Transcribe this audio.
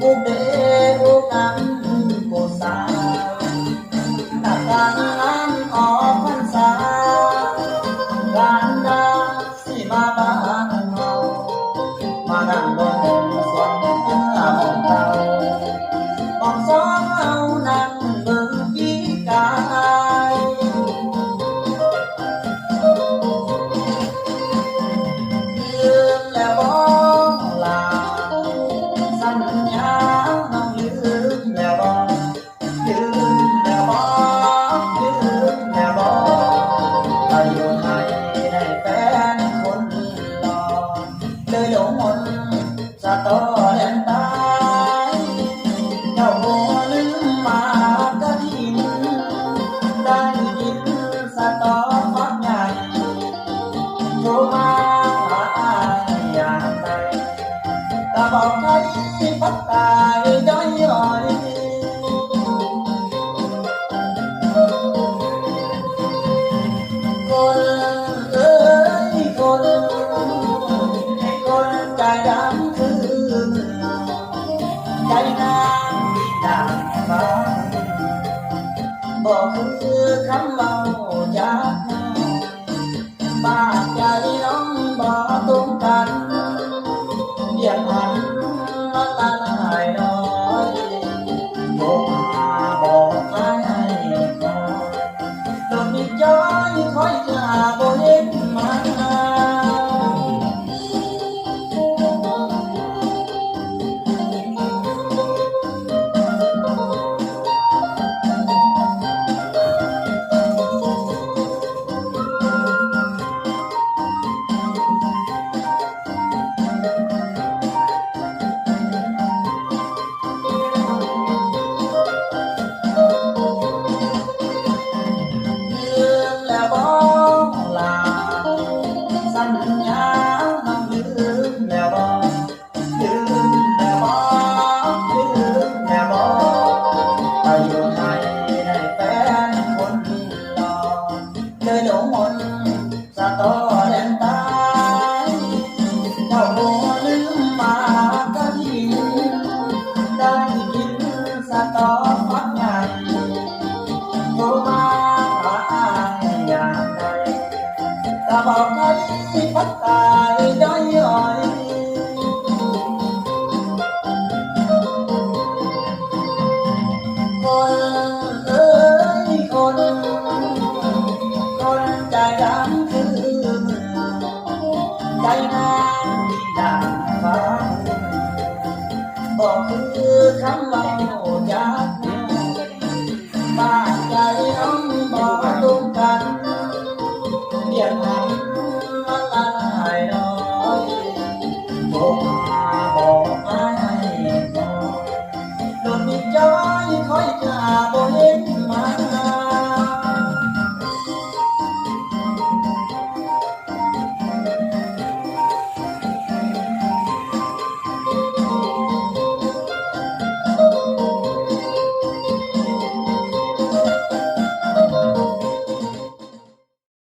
beber. มนสะตอ บอกคือคำเมาจากน้องบาดใจน้องบอก บอกกันที่พักตายย้อยย้อยคนเอ้ยคน คนใจดำคือใจงานที่ด่างฟ้าบอกคือคำว่าโหยาก อยกาบ่เห็นมา